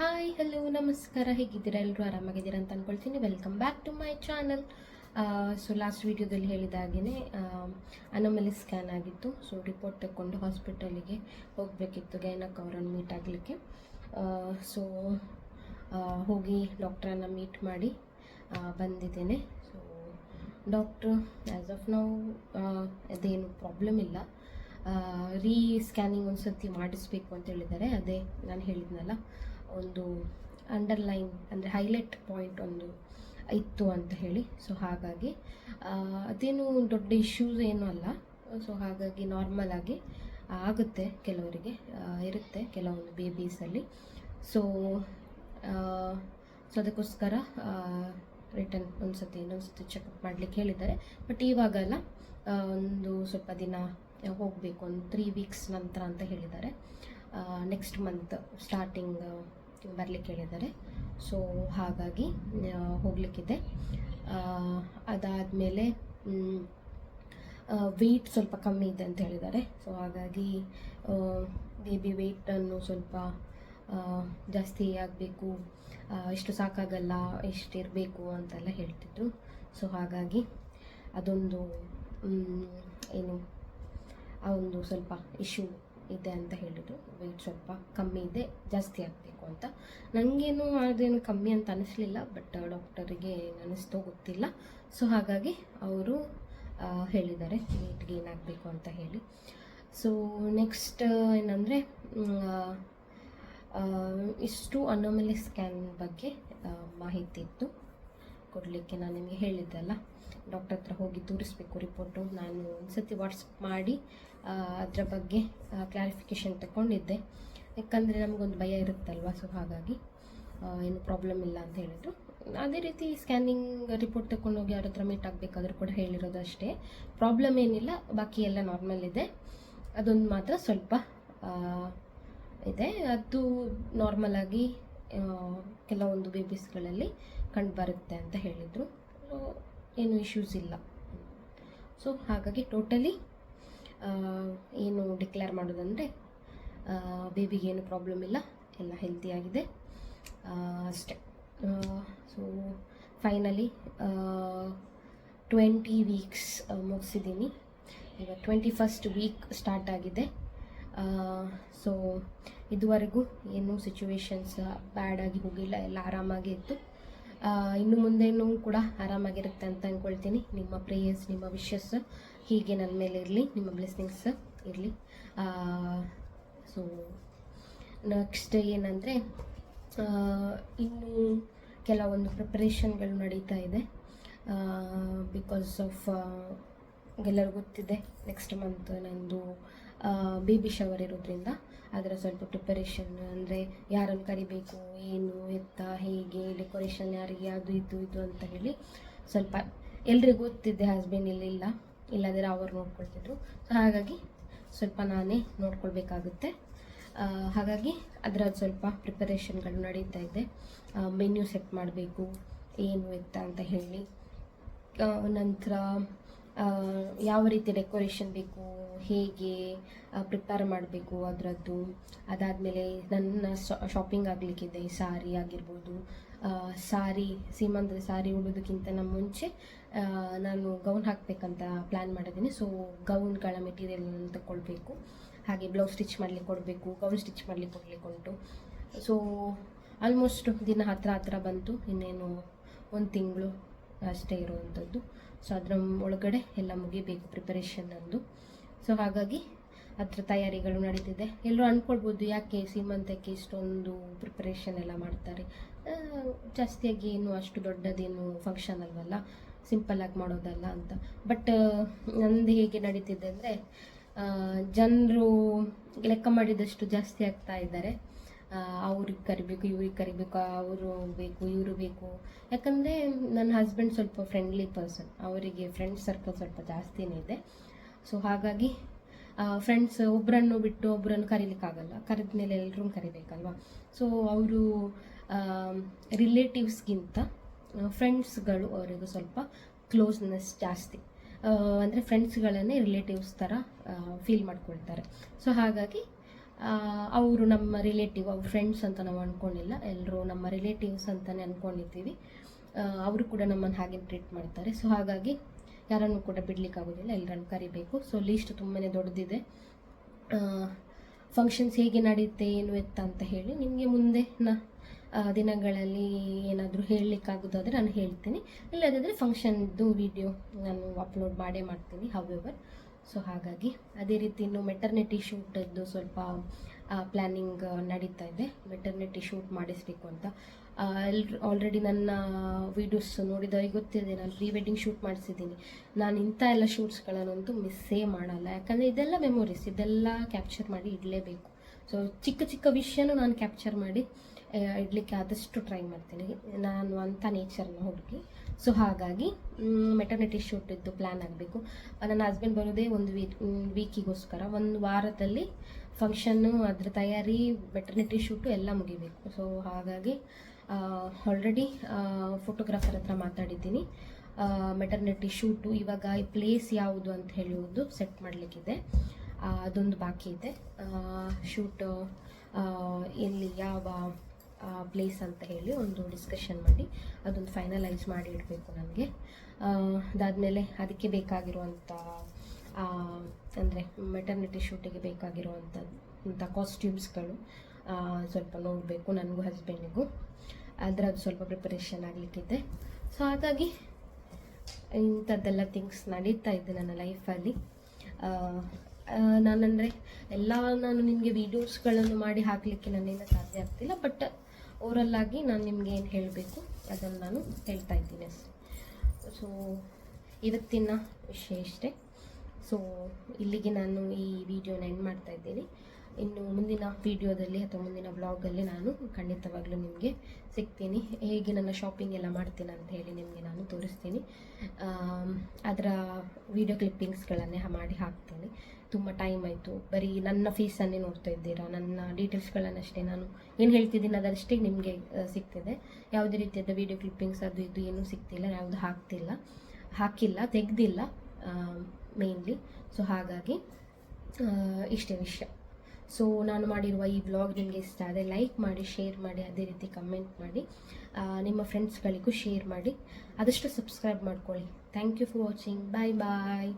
Hi hello ನಮಸ್ಕಾರ. ಹೇಗಿದ್ದೀರಾ? ಎಲ್ಲರೂ ಆರಾಮಾಗಿದ್ದೀರಾ ಅಂತ ಅಂದ್ಕೊಳ್ತೀನಿ welcome back to my channel so last ವೀಡಿಯೋದಲ್ಲಿ ಹೇಳಿದ ಹಾಗೆಯೇ ಅನಮಲಿ ಸ್ಕ್ಯಾನ್ ಆಗಿತ್ತು. ಸೊ ರಿಪೋರ್ಟ್ ತಗೊಂಡು ಹಾಸ್ಪಿಟಲಿಗೆ ಹೋಗಬೇಕಿತ್ತು. ಗೈನಕ್ ಅವರನ್ನು ಮೀಟ್ ಆಗಲಿಕ್ಕೆ. ಸೊ ಹೋಗಿ ಡಾಕ್ಟ್ರನ್ನ ಮೀಟ್ ಮಾಡಿ ಬಂದಿದ್ದೇನೆ. ಸೊ ಡಾಕ್ಟ್ರು ಆ್ಯಸ್ ಆಫ್ ನಾವು ಅದೇನು ಪ್ರಾಬ್ಲಮ್ ಇಲ್ಲ. ರೀ ಸ್ಕ್ಯಾನಿಂಗ್ ಒಂದು ಸರ್ತಿ ಮಾಡಿಸ್ಬೇಕು ಅಂತ ಹೇಳಿದ್ದಾರೆ. ಅದೇ ನಾನು ಹೇಳಿದ್ನಲ್ಲ. ಒಂದು ಅಂಡರ್ಲೈನ್ ಅಂದರೆ ಹೈಲೈಟ್ ಪಾಯಿಂಟ್ ಒಂದು ಇತ್ತು ಅಂತ ಹೇಳಿ. ಸೊ ಹಾಗಾಗಿ ಅದೇನು ದೊಡ್ಡ ಇಶ್ಯೂಸ್ ಏನೂ ಅಲ್ಲ. ಸೊ ಹಾಗಾಗಿ ನಾರ್ಮಲ್ ಆಗಿ ಆಗುತ್ತೆ ಕೆಲವರಿಗೆ ಇರುತ್ತೆ ಕೆಲವೊಂದು ಬೇಬೀಸಲ್ಲಿ ಸೊ ಸೊ ಅದಕ್ಕೋಸ್ಕರ ರಿಟರ್ನ್ ಒಂದು ಸತಿ ಇನ್ನೊಂದು ಸತಿ ಚೆಕಪ್ ಮಾಡಲಿಕ್ಕೆ ಹೇಳಿದ್ದಾರೆ. ಬಟ್ ಇವಾಗಲ್ಲ ಒಂದು ಸ್ವಲ್ಪ ದಿನ ಹೋಗಬೇಕು, ಒಂದು ತ್ರೀ ವೀಕ್ಸ್ ನಂತರ ಅಂತ ಹೇಳಿದ್ದಾರೆ. ನೆಕ್ಸ್ಟ್ ಮಂತ್ ಸ್ಟಾರ್ಟಿಂಗ್ ಬರಲಿಕ್ಕೆ ಹೇಳಿದ್ದಾರೆ. ಸೊ ಹಾಗಾಗಿ ಹೋಗಲಿಕ್ಕಿದೆ. ಅದಾದಮೇಲೆ ವೆಯ್ಟ್ ಸ್ವಲ್ಪ ಕಮ್ಮಿ ಇದೆ ಅಂತ ಹೇಳಿದ್ದಾರೆ. ಸೊ ಹಾಗಾಗಿ ಬೇಬಿ ವೆಯ್ಟನ್ನು ಸ್ವಲ್ಪ ಜಾಸ್ತಿ ಆಗಬೇಕು. ಇಷ್ಟು ಸಾಕಾಗಲ್ಲ ಎಷ್ಟು ಇರಬೇಕು ಅಂತೆಲ್ಲ ಹೇಳ್ತಿದ್ರು. ಸೊ ಹಾಗಾಗಿ, ಅದೊಂದು ಏನು, ಆ ಒಂದು ಸ್ವಲ್ಪ ಇಶ್ಯೂ ಇದೆ ಅಂತ ಹೇಳಿದರು. ವೆಯ್ಟ್ ಸ್ವಲ್ಪ ಕಮ್ಮಿ ಇದೆ, ಜಾಸ್ತಿ ಆಗಬೇಕು ಅಂತ. ನನಗೇನು ಅದೇನು ಕಮ್ಮಿ ಅಂತ ಅನಿಸ್ಲಿಲ್ಲ ಬಟ್ ಡಾಕ್ಟರಿಗೆ ಅನಿಸ್ತೋ ಗೊತ್ತಿಲ್ಲ. ಸೊ ಹಾಗಾಗಿ ಅವರು ಹೇಳಿದ್ದಾರೆ ವೆಯ್ಟ್ ಗೇನ್ ಆಗಬೇಕು ಅಂತ ಹೇಳಿ. ಸೊ ನೆಕ್ಸ್ಟ್ ಏನಂದರೆ ಇಷ್ಟು ಅನೋಮಲಿ ಸ್ಕ್ಯಾನ್ ಬಗ್ಗೆ ಮಾಹಿತಿ ಇತ್ತು. ಕೊಡಲಿಕ್ಕೆ ನಾನು ನಿಮಗೆ ಹೇಳಿದ್ದೆಲ್ಲ ಡಾಕ್ಟರ್ ಹತ್ರ ಹೋಗಿ ತೋರಿಸ್ಬೇಕು ರಿಪೋರ್ಟು ನಾನು ಒಂದು ಸತಿ ವಾಟ್ಸಪ್ ಮಾಡಿ ಅದರ ಬಗ್ಗೆ ಕ್ಲಾರಿಫಿಕೇಷನ್ ತಗೊಂಡಿದ್ದೆ. ಯಾಕಂದರೆ ನಮಗೊಂದು ಭಯ ಇರುತ್ತಲ್ವ? ಸೊ ಹಾಗಾಗಿ ಏನು ಪ್ರಾಬ್ಲಮ್ ಇಲ್ಲ ಅಂತ ಹೇಳಿದರು. ಅದೇ ರೀತಿ ಸ್ಕ್ಯಾನಿಂಗ್ ರಿಪೋರ್ಟ್ ತಗೊಂಡೋಗಿ ಯಾರ ಹತ್ರ ಮೀಟ್ ಆಗಬೇಕಾದ್ರೂ ಕೂಡ ಹೇಳಿರೋದು ಅಷ್ಟೇ. ಪ್ರಾಬ್ಲಮ್ ಏನಿಲ್ಲ ಬಾಕಿ ಎಲ್ಲ ನಾರ್ಮಲ್ ಇದೆ. ಅದೊಂದು ಮಾತ್ರ ಸ್ವಲ್ಪ ಇದೆ. ಅದು ನಾರ್ಮಲ್ ಆಗಿ ಆ, ಕೆಲವೊಂದು ಬೇಬೀಸ್ಗಳಲ್ಲಿ ಕಂಡು ಬರುತ್ತೆ ಅಂತ ಹೇಳಿದರು. ಏನು ಇಶ್ಯೂಸ್ ಇಲ್ಲ. ಸೊ ಹಾಗಾಗಿ ಟೋಟಲಿ ಏನು ಡಿಕ್ಲೇರ್ ಮಾಡೋದಂದರೆ ಬೇಬಿಗೆ ಏನು ಪ್ರಾಬ್ಲಮ್ ಇಲ್ಲ, ಎಲ್ಲ ಹೆಲ್ತಿಯಾಗಿದೆ ಅಷ್ಟೇ. ಸೊ ಫೈನಲಿ ಟ್ವೆಂಟಿ ವೀಕ್ಸ್ ಮುಗಿಸಿದ್ದೀನಿ. ಈಗ ಟ್ವೆಂಟಿ ಫಸ್ಟ್ ವೀಕ್ ಸ್ಟಾರ್ಟ್ ಆಗಿದೆ ಸೊ ಇದುವರೆಗೂ ಏನೂ ಸಿಚುವೇಶನ್ಸ್ ಬ್ಯಾಡಾಗಿ ಹೋಗಿಲ್ಲ, ಎಲ್ಲ ಆರಾಮಾಗಿ ಇತ್ತು. ಇನ್ನು ಮುಂದೇನೂ ಕೂಡ ಆರಾಮಾಗಿರುತ್ತೆ ಅಂತ ಅಂದ್ಕೊಳ್ತೀನಿ ನಿಮ್ಮ ಪ್ರೇಯರ್ಸ್ ನಿಮ್ಮ ವಿಶಸ್ ಹೀಗೆ ನನ್ನ ಮೇಲೆ ಇರಲಿ, ನಿಮ್ಮ ಬ್ಲೆಸ್ಸಿಂಗ್ಸ್ ಇರಲಿ. ಸೊ ನೆಕ್ಸ್ಟ್ ಏನಂದರೆ ಇನ್ನು ಕೆಲವೊಂದು ಪ್ರಿಪ್ರೇಷನ್ಗಳು ನಡೀತಾ ಇದೆ. ಬಿಕಾಸ್ ಆಫ್ ಎಲ್ಲರಿಗೂ ಗೊತ್ತಿದೆ ನೆಕ್ಸ್ಟ್ ಮಂತ್ ನಂದು ಬೇಬಿ ಶವರ್ ಇರೋದ್ರಿಂದ ಅದರ ಸ್ವಲ್ಪ ಪ್ರಿಪರೇಷನ್ ಅಂದರೆ ಯಾರನ್ನು ಕರಿಬೇಕು, ಏನು, ಎತ್ತ, ಹೇಗೆ ಡೆಕೋರೇಷನ್ ಯಾರಿಗೆ ಅದು ಇದು ಇದು ಅಂತ ಹೇಳಿ ಸ್ವಲ್ಪ ಎಲ್ರಿಗೂ ಗೊತ್ತಿದ್ದೆ ಹಸ್ಬೆಂಡ್ ಇಲ್ಲಿಲ್ಲ ಇಲ್ಲದಿದ್ರೆ ಅವರು ನೋಡ್ಕೊಳ್ತಿದ್ರು. ಸೊ ಹಾಗಾಗಿ ಸ್ವಲ್ಪ ನಾನೇ ನೋಡ್ಕೊಳ್ಬೇಕಾಗುತ್ತೆ. ಹಾಗಾಗಿ ಅದರ ಸ್ವಲ್ಪ ಪ್ರಿಪರೇಷನ್ಗಳು ನಡೀತಾ ಇದೆ. ಮೆನ್ಯೂ ಸೆಟ್ ಮಾಡಬೇಕು, ಏನು, ಎತ್ತ ಅಂತ ಹೇಳಿ. ನಂತರ ಯಾವ ರೀತಿ ಡೆಕೋರೇಷನ್ ಬೇಕು, ಹೇಗೆ ಪ್ರಿಪೇರ್ ಮಾಡಬೇಕು ಅದರದ್ದು. ಅದಾದಮೇಲೆ ನನ್ನ ಶಾಪಿಂಗ್ ಆಗಲಿಕ್ಕಿದೆ ಸಾರಿ ಆಗಿರ್ಬೋದು. ಸಾರಿ, ಸೀಮಂತದ ಸಾರಿ ಉಡೋದಕ್ಕಿಂತ ನಮ್ಮ ಮುಂಚೆ ನಾನು ಗೌನ್ ಹಾಕಬೇಕಂತ ಪ್ಲ್ಯಾನ್ ಮಾಡಿದ್ದೀನಿ. ಸೊ ಗೌನ್ಗಳ ಮೆಟೀರಿಯಲ್ ತಗೊಳ್ಬೇಕು ಹಾಗೆ ಬ್ಲೌಸ್ ಸ್ಟಿಚ್ ಮಾಡಲಿಕ್ಕೆ ಕೊಡಬೇಕು ಗೌನ್ ಸ್ಟಿಚ್ ಮಾಡಲಿಕ್ಕೆ ಕೊಡ್ಲಿಕ್ಕೆ ಉಂಟು. ಸೊ ಆಲ್ಮೋಸ್ಟ್ ದಿನ ಹತ್ತಿರ ಹತ್ತಿರ ಬಂತು. ಇನ್ನೇನು, ಒಂದು ತಿಂಗಳು ಅಷ್ಟೇ ಇರುವಂಥದ್ದು. ಸೊ ಅದರ ಒಳಗಡೆ ಎಲ್ಲ ಮುಗಿಬೇಕು ಪ್ರಿಪರೇಷನ್ ಅಂದು ಸೊ ಹಾಗಾಗಿ ಅದರ ತಯಾರಿಗಳು ನಡೀತಿದೆ. ಎಲ್ಲರೂ ಅಂದ್ಕೊಳ್ಬೋದು ಯಾಕೆ ಸೀಮಂತಕ್ಕೆ ಇಷ್ಟೊಂದು ಪ್ರಿಪರೇಷನ್ ಎಲ್ಲ ಮಾಡ್ತಾರೆ. ಜಾಸ್ತಿಯಾಗಿ ಏನು ಅಷ್ಟು ದೊಡ್ಡದೇನು ಫಂಕ್ಷನ್ ಅಲ್ವಲ್ಲ ಸಿಂಪಲ್ಲಾಗಿ ಮಾಡೋದಲ್ಲ ಅಂತ. ಬಟ್ ನಂದು ಹೇಗೆ ನಡೀತಿದೆ ಅಂದರೆ ಜನರು ಲೆಕ್ಕ ಮಾಡಿದಷ್ಟು ಜಾಸ್ತಿ ಆಗ್ತಾ ಇದ್ದಾರೆ. ಅವ್ರಿಗೆ ಕರಿಬೇಕು, ಇವ್ರಿಗೆ ಕರಿಬೇಕು, ಅವರು ಬೇಕು, ಇವರು ಬೇಕು. ಯಾಕಂದರೆ ನನ್ನ ಹಸ್ಬೆಂಡ್ ಸ್ವಲ್ಪ ಫ್ರೆಂಡ್ಲಿ ಪರ್ಸನ್ ಅವರಿಗೆ ಫ್ರೆಂಡ್ ಸರ್ಕಲ್ ಸ್ವಲ್ಪ ಜಾಸ್ತಿನೇ ಇದೆ. ಸೊ ಹಾಗಾಗಿ ಫ್ರೆಂಡ್ಸ್ ಒಬ್ಬರನ್ನು ಬಿಟ್ಟು ಒಬ್ಬರನ್ನು ಕರೀಲಿಕ್ಕಾಗಲ್ಲ. ಕರೆದ ಮೇಲೆ ಎಲ್ಲರೂ ಕರಿಬೇಕಲ್ವಾ? ಸೊ ಅವರು ರಿಲೇಟಿವ್ಸ್ಗಿಂತ ಫ್ರೆಂಡ್ಸ್ಗಳು ಅವರಿಗೆ ಸ್ವಲ್ಪ ಕ್ಲೋಸ್ನೆಸ್ ಜಾಸ್ತಿ. ಅಂದರೆ ಫ್ರೆಂಡ್ಸ್ಗಳನ್ನೇ ರಿಲೇಟಿವ್ಸ್ ಥರ ಫೀಲ್ ಮಾಡ್ಕೊಳ್ತಾರೆ. ಸೊ ಹಾಗಾಗಿ ಅವರು ನಮ್ಮ ರಿಲೇಟಿವ್ ಅವ್ರ ಫ್ರೆಂಡ್ಸ್ ಅಂತ ನಾವು ಅಂದ್ಕೊಂಡಿಲ್ಲ ಎಲ್ಲರೂ ನಮ್ಮ ರಿಲೇಟಿವ್ಸ್ ಅಂತಲೇ ಅಂದ್ಕೊಂಡಿದ್ದೀವಿ ಅವರು ಕೂಡ ನಮ್ಮನ್ನು ಹಾಗೆ ಟ್ರೀಟ್ ಮಾಡ್ತಾರೆ. ಸೊ ಹಾಗಾಗಿ ಯಾರನ್ನು ಕೂಡ ಬಿಡಲಿಕ್ಕಾಗೋದಿಲ್ಲ. ಎಲ್ಲರನ್ನು ಕರಿಬೇಕು. ಸೊ ಲೀಸ್ಟ್ ತುಂಬಾ ದೊಡ್ಡದಿದೆ ಫಂಕ್ಷನ್ಸ್ ಹೇಗೆ ನಡೆಯುತ್ತೆ ಏನು ಎತ್ತ ಅಂತ ಹೇಳಿ ನಿಮಗೆ ಮುಂದೆ ನ ದಿನಗಳಲ್ಲಿ ಏನಾದರೂ ಹೇಳಲಿಕ್ಕಾಗೋದಾದರೆ ನಾನು ಹೇಳ್ತೀನಿ. ಇಲ್ಲದಿದ್ದರೆ ಫಂಕ್ಷನ್ದು ವಿಡಿಯೋ ನಾನು ಅಪ್ಲೋಡ್ ಮಾಡೇ ಮಾಡ್ತೀನಿ ಹವೆವರ್ ಸೊ ಹಾಗಾಗಿ ಅದೇ ರೀತಿ ಇನ್ನು ಮೆಟರ್ನಿಟಿ ಶೂಟದ್ದು ಸ್ವಲ್ಪ ಪ್ಲ್ಯಾನಿಂಗ್ ನಡೀತಾ ಇದೆ. ಮೆಟರ್ನಿಟಿ ಶೂಟ್ ಮಾಡಿಸ್ಬೇಕು ಅಂತ. ಎಲ್ರು ಆಲ್ರೆಡಿ ನನ್ನ ವೀಡಿಯೋಸ್ ನೋಡಿದವರಿಗೆ ಗೊತ್ತಿದೆ, ನಾನು ಪ್ರೀ ವೆಡ್ಡಿಂಗ್ ಶೂಟ್ ಮಾಡಿಸಿದ್ದೀನಿ. ನಾನು ಇಂಥ ಎಲ್ಲ ಶೂಟ್ಸ್ಗಳನ್ನಂತೂ ಮಿಸ್ಸೇ ಮಾಡಲ್ಲ. ಯಾಕಂದರೆ ಇದೆಲ್ಲ ಮೆಮೊರೀಸ್ ಇದೆಲ್ಲ ಕ್ಯಾಪ್ಚರ್ ಮಾಡಿ ಇಡಲೇಬೇಕು. ಸೊ ಚಿಕ್ಕ ಚಿಕ್ಕ ವಿಷಯನೂ ನಾನು ಕ್ಯಾಪ್ಚರ್ ಮಾಡಿ ಇಡ್ಲಿಕ್ಕೆ ಆದಷ್ಟು ಟ್ರೈ ಮಾಡ್ತೀನಿ. ನಾನು ಅಂಥ ನೇಚರ್ನ ಹುಡುಗಿ. ಸೊ ಹಾಗಾಗಿ ಮೆಟರ್ನಿಟಿ ಶೂಟ್ ಇದ್ದು ಪ್ಲ್ಯಾನ್ ಆಗಬೇಕು. ನನ್ನ ಹಸ್ಬೆಂಡ್ ಬರೋದೇ ಒಂದು ವೀಕ್ ವೀಕಿಗೋಸ್ಕರ ಒಂದು ವಾರದಲ್ಲಿ ಫಂಕ್ಷನ್ನು ಅದರ ತಯಾರಿ ಮೆಟರ್ನಿಟಿ ಶೂಟು ಎಲ್ಲ ಮುಗಿಬೇಕು. ಸೊ ಹಾಗಾಗಿ ಆಲ್ರೆಡಿ ಫೋಟೋಗ್ರಾಫರ್ ಹತ್ರ ಮಾತಾಡಿದ್ದೀನಿ. ಮೆಟರ್ನಿಟಿ ಶೂಟು ಇವಾಗ ಈ ಪ್ಲೇಸ್ ಯಾವುದು ಅಂತ ಹೇಳುವುದು ಸೆಟ್ ಮಾಡಲಿಕ್ಕಿದೆ. ಅದೊಂದು ಬಾಕಿ ಇದೆ ಶೂಟ್ ಎಲ್ಲಿ, ಯಾವ ಪ್ಲೇಸ್ ಅಂತ ಹೇಳಿ ಒಂದು ಡಿಸ್ಕಷನ್ ಮಾಡಿ, ಅದೊಂದು ಫೈನಲೈಸ್ ಮಾಡಿ ಇಡಬೇಕು ನನಗೆ ಅದಾದಮೇಲೆ ಅದಕ್ಕೆ ಬೇಕಾಗಿರುವಂಥ ಅಂದರೆ ಮೆಟರ್ನಿಟಿ ಶೂಟಿಗೆ ಬೇಕಾಗಿರುವಂಥ ಕಾಸ್ಟ್ಯೂಮ್ಸ್ಗಳು ಸ್ವಲ್ಪ ನೋಡಬೇಕು ನನಗೂ ಹಸ್ಬೆಂಡಿಗೂ ಅದರದ್ದು ಸ್ವಲ್ಪ ಪ್ರಿಪರೇಷನ್ ಆಗಲಿಕ್ಕಿದೆ. ಸೊ ಹಾಗಾಗಿ ಇಂಥದ್ದೆಲ್ಲ ಥಿಂಗ್ಸ್ ನಡೀತಾ ಇದೆ ನನ್ನ ಲೈಫಲ್ಲಿ ನಾನಂದರೆ ಎಲ್ಲ ನಾನು ನಿಮಗೆ ವೀಡಿಯೋಸ್ಗಳನ್ನು ಮಾಡಿ ಹಾಕಲಿಕ್ಕೆ ನನ್ನಿಂದ ಸಾಧ್ಯ ಆಗ್ತಿಲ್ಲ ಬಟ್ ಓವರಲ್ಲಾಗಿ ನಾನು ನಿಮಗೆ ಏನು ಹೇಳಬೇಕು ಅದನ್ನು ನಾನು ಹೇಳ್ತಾ ಇದ್ದೀನಿ ಅಷ್ಟೆ. ಸೊ ಇವತ್ತಿನ ವಿಷಯ ಇಷ್ಟೇ ಸೊ ಇಲ್ಲಿಗೆ ನಾನು ಈ ವಿಡಿಯೋನ ಎಂಡ್ ಮಾಡ್ತಾ ಇದ್ದೀನಿ. ಇನ್ನು ಮುಂದಿನ ವಿಡಿಯೋದಲ್ಲಿ ಅಥವಾ ಮುಂದಿನ ಬ್ಲಾಗಲ್ಲಿ ನಾನು ಖಂಡಿತವಾಗ್ಲೂ ನಿಮಗೆ ಸಿಗ್ತೀನಿ. ಹೇಗೆ ನನ್ನ ಶಾಪಿಂಗ್ ಎಲ್ಲ ಮಾಡ್ತೀನಿ ಅಂತ ಹೇಳಿ ನಿಮಗೆ ನಾನು ತೋರಿಸ್ತೀನಿ. ಅದರ ವಿಡಿಯೋ ಕ್ಲಿಪ್ಪಿಂಗ್ಸ್ಗಳನ್ನೇ ಮಾಡಿ ಹಾಕ್ತೀನಿ. ತುಂಬ ಟೈಮ್ ಆಯಿತು. ಬರೀ ನನ್ನ ಫೀಸನ್ನೇ ನೋಡ್ತಾ ಇದ್ದೀರಾ? ನನ್ನ ಡೀಟೇಲ್ಸ್ಗಳನ್ನಷ್ಟೇ ನಾನು ಏನು ಹೇಳ್ತಿದ್ದೀನಿ ಅದರಷ್ಟೇ ನಿಮಗೆ ಸಿಗ್ತಿದೆ. ಯಾವುದೇ ರೀತಿಯಾದ ವಿಡಿಯೋ ಕ್ಲಿಪ್ಪಿಂಗ್ಸ್ ಅದು ಇದು ಏನೂ ಸಿಗ್ತಿಲ್ಲ. ಯಾವುದು ಹಾಕ್ತಿಲ್ಲ. ಹಾಕಿಲ್ಲ, ತೆಗೆದಿಲ್ಲ ಮೇನ್ಲಿ ಸೊ ಹಾಗಾಗಿ ಇಷ್ಟೇ ವಿಷಯ. ಸೊ ನಾನು ಮಾಡಿರುವ ಈ ಬ್ಲಾಗ್ ನಿಮಗೆ ಇಷ್ಟ ಆದರೆ ಲೈಕ್ ಮಾಡಿ ಶೇರ್ ಮಾಡಿ, ಅದೇ ರೀತಿ ಕಮೆಂಟ್ ಮಾಡಿ ನಿಮ್ಮ ಫ್ರೆಂಡ್ಸ್ಗಳಿಗೂ ಶೇರ್ ಮಾಡಿ, ಆದಷ್ಟು ಸಬ್ಸ್ಕ್ರೈಬ್ ಮಾಡ್ಕೊಳ್ಳಿ. Thank you for watching bye bye